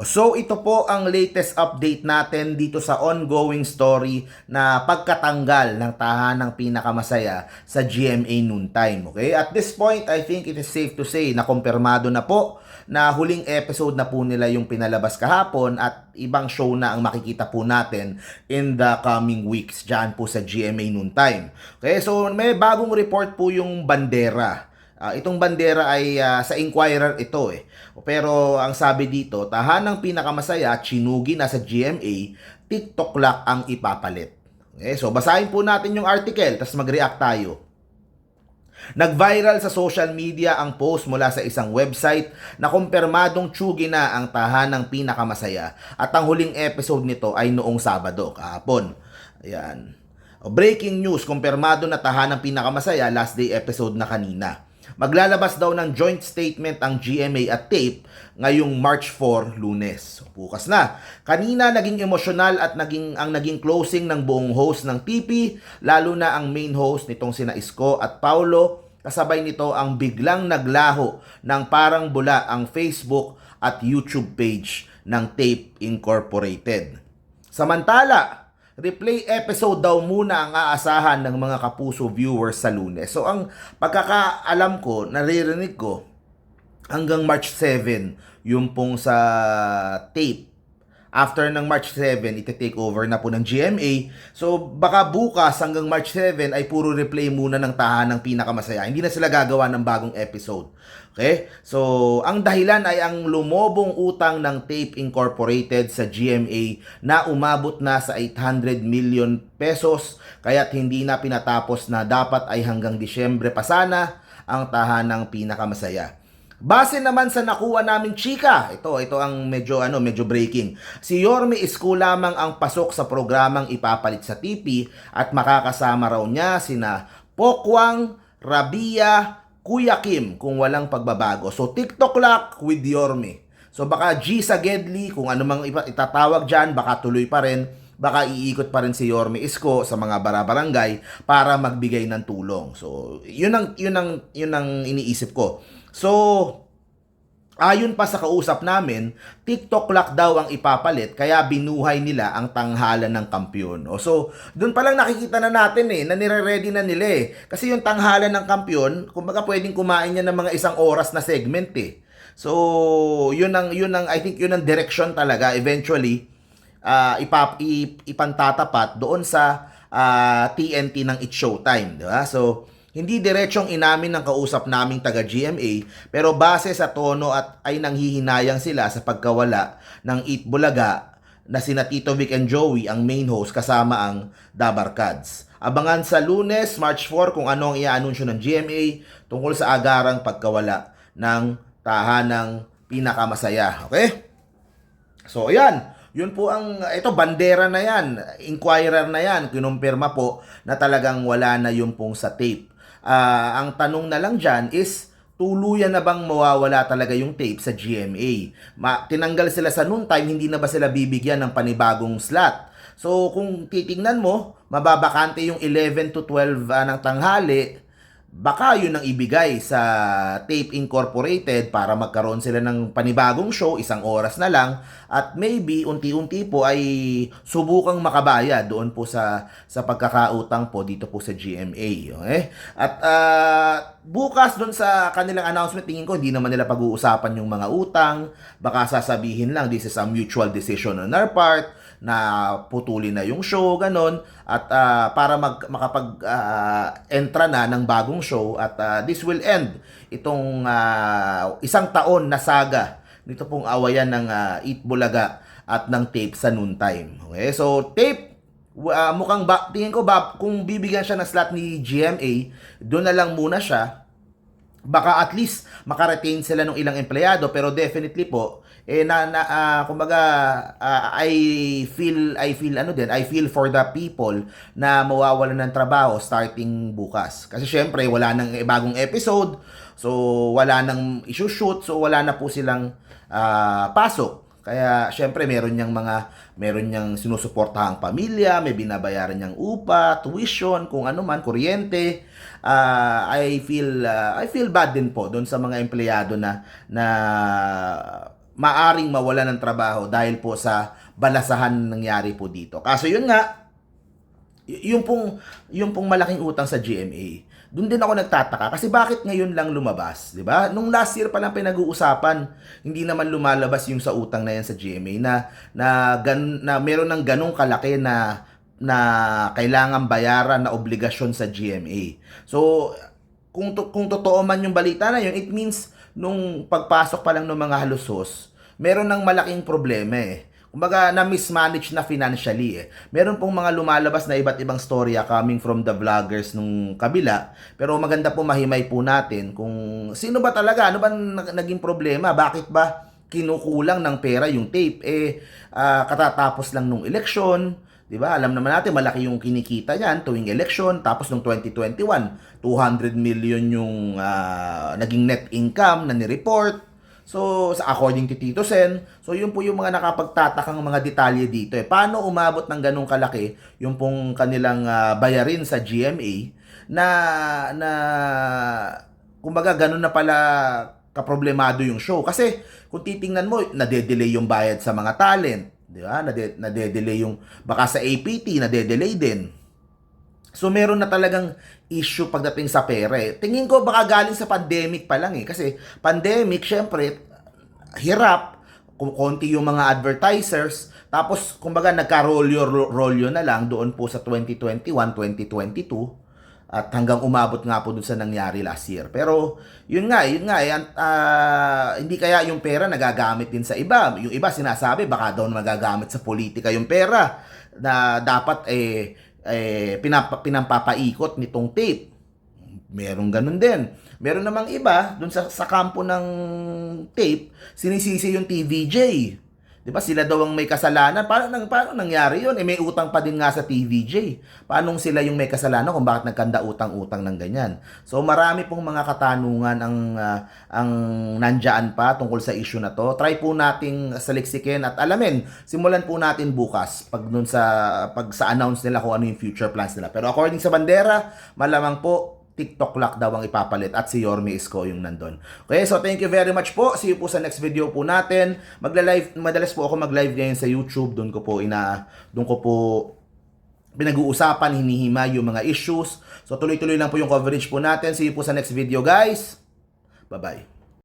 So ito po ang latest update natin dito sa ongoing story na pagkatanggal ng tahanang pinakamasaya sa GMA Noontime. Okay? At this point, I think it is safe to say na kumpirmado na po na huling episode na po nila yung pinalabas kahapon at ibang show na ang makikita po natin in the coming weeks dyan po sa GMA Noontime. Okay? So may bagong report po yung bandera. Ah, itong bandera ay ah, sa Inquirer ito eh. Pero ang sabi dito, tahanang pinakamasaya, chinugi na sa GMA, TikTok lock ang ipapalit. Okay, so basahin po natin yung article, tapos mag-react tayo. Nag-viral sa social media ang post mula sa isang website na kumpirmadong tsugi na ang tahanang pinakamasaya at ang huling episode nito ay noong Sabado, kahapon. Ayan. Breaking news, kumpirmado na tahanang pinakamasaya last day episode na kanina. Maglalabas daw ng joint statement ang GMA at TAPE ngayong March 4, lunes. Bukas na. Kanina naging emosyonal at naging ang naging closing ng buong host ng TP, lalo na ang main host nitong sina Isko at Paulo. Kasabay nito ang biglang naglaho ng parang bula ang Facebook at YouTube page ng TAPE Incorporated. Samantala, replay episode daw muna ang aasahan ng mga kapuso viewers sa lunes. So ang pagkakaalam ko, naririnig ko, hanggang March 7, yung pong sa tape. After ng March 7, iti-take over na po ng GMA. So baka bukas hanggang March 7 ay puro replay muna ng tahanang pinakamasaya. Hindi na sila gagawa ng bagong episode. Okay? So, ang dahilan ay ang lumobong utang ng Tape Incorporated sa GMA na umabot na sa 800 million pesos kaya't hindi na pinatapos na dapat ay hanggang Disyembre pa sana ang tahanang pinakamasaya. Base naman sa nakuha naming chika, ito ito ang medyo ano, medyo breaking. Si Yorme Isko lamang ang pasok sa programang ipapalit sa TV at makakasama raw niya sina Pokwang, Rabia, Kuya Kim kung walang pagbabago. So TikTok lock with Yorme. So baka G sa Gedli, kung ano mang itatawag dyan, baka tuloy pa rin. Baka iikot pa rin si Yorme Isko sa mga barabarangay para magbigay ng tulong. So, yun ang, yun ang, yun ang iniisip ko. So, Ayon pa sa kausap namin, TikTok lock daw ang ipapalit kaya binuhay nila ang tanghalan ng kampyon. O so, doon pa lang nakikita na natin eh, na nire-ready na nila eh. Kasi yung tanghalan ng kampyon, kumbaga pwedeng kumain yan ng mga isang oras na segment eh. So, yun ang, yun ang, I think yun ang direction talaga eventually uh, ipap, ip, ipantatapat doon sa ah, TNT ng It's Showtime. Di ba? So, hindi diretsong inamin ng kausap naming taga GMA pero base sa tono at ay nanghihinayang sila sa pagkawala ng Eat Bulaga na sina Tito Vic and Joey ang main host kasama ang Dabarkads. Abangan sa lunes, March 4 kung ano ang iaanunsyo ng GMA tungkol sa agarang pagkawala ng tahanang pinakamasaya. Okay? So, ayan. Yun po ang, ito, bandera na yan. Inquirer na yan. Kinumpirma po na talagang wala na yun pong sa tape. Ah, ang tanong na lang dyan is, tuluyan na bang mawawala talaga yung tape sa GMA? Ma tinanggal sila sa noon time, hindi na ba sila bibigyan ng panibagong slot? So, kung titingnan mo, mababakante yung 11 to 12 ah, ng tanghali, baka yun ang ibigay sa Tape Incorporated para magkaroon sila ng panibagong show, isang oras na lang, at maybe unti-unti po ay subukang makabaya doon po sa sa pagkakautang po dito po sa GMA. Okay? At ah, bukas doon sa kanilang announcement, tingin ko hindi naman nila pag-uusapan yung mga utang, baka sasabihin lang this is a mutual decision on our part, na putulin na yung show, ganon, at ah, para mag, makapag-entra na ng bagong show. At ah, this will end itong ah, isang taon na saga nito pong awayan ng ah, Eat Bulaga at ng tape sa noontime. Okay, so tape ah, mukhang ba, tingin ko ba kung bibigyan siya ng slot ni GMA, doon na lang muna siya baka at least makaretain sila ng ilang empleyado pero definitely po eh na, na ah, kumbaga ah, I feel I feel ano din I feel for the people na mawawalan ng trabaho starting bukas. Kasi syempre wala nang bagong episode so wala nang issue-shoot so wala na po silang ah, pasok kaya syempre meron niyang mga meron niyang sinusuportahang pamilya, may binabayaran niyang upa, tuition, kung ano man, kuryente. Ah, I feel ah, I feel bad din po doon sa mga empleyado na na maaring mawala ng trabaho dahil po sa balasahan na nangyari po dito. Kaso yun nga, yung pong yung pong malaking utang sa GMA. Doon din ako nagtataka kasi bakit ngayon lang lumabas, 'di ba? Nung last year pa lang pinag-uusapan, hindi naman lumalabas yung sa utang na yan sa GMA na na gan, na meron ng ganong kalaki na na kailangan bayaran na obligasyon sa GMA. So kung to, kung totoo man yung balita na yun, it means nung pagpasok pa lang ng mga halusos, meron ng malaking problema eh. Kumbaga, na-mismanage na financially eh. Meron pong mga lumalabas na iba't ibang storya coming from the vloggers nung kabila. Pero maganda po mahimay po natin kung sino ba talaga, ano ba nag- naging problema? Bakit ba kinukulang ng pera yung tape? Eh, ah, katatapos lang nung eleksyon, Di ba? Alam naman natin, malaki yung kinikita niyan tuwing election. Tapos nung 2021, 200 million yung ah, naging net income na ni-report. So, sa according to Tito Sen, so yun po yung mga nakapagtatakang mga detalye dito. Eh. Paano umabot ng ganong kalaki yung pong kanilang ah, bayarin sa GMA na, na kumbaga ganun na pala kaproblemado yung show. Kasi kung titingnan mo, nade-delay yung bayad sa mga talent. Di ba? Nade, nade-delay yung, baka sa APT, nade-delay din. So meron na talagang issue pagdating sa pera eh. Tingin ko baka galing sa pandemic pa lang eh. Kasi pandemic, syempre, hirap. Konti yung mga advertisers. Tapos, kumbaga, nagka-rolyo-rolyo na lang doon po sa 2021, 2022. At hanggang umabot nga po dun sa nangyari last year. Pero, yun nga, yun nga, eh, ah, hindi kaya yung pera nagagamit din sa iba. Yung iba sinasabi, baka daw magagamit sa politika yung pera na dapat eh, eh pinapa, pinampapaikot nitong tape. Merong ganun din. Meron namang iba, dun sa, sa kampo ng tape, sinisisi yung TVJ. Di ba? Sila daw ang may kasalanan. Paano, nang, paano nangyari yun? Eh, may utang pa din nga sa TVJ. Paano sila yung may kasalanan kung bakit nagkanda utang-utang ng ganyan? So, marami pong mga katanungan ang, ah, ang nandyan pa tungkol sa issue na to. Try po nating saliksikin at alamin. Simulan po natin bukas pag nun sa, pag sa announce nila kung ano yung future plans nila. Pero according sa bandera, malamang po TikTok lock daw ang ipapalit at si Yorme Isko yung nandun. Okay, so thank you very much po. See you po sa next video po natin. Magla-live, madalas po ako mag-live ngayon sa YouTube. Doon ko po ina, doon ko po pinag-uusapan, hinihima yung mga issues. So tuloy-tuloy lang po yung coverage po natin. See you po sa next video guys. Bye-bye.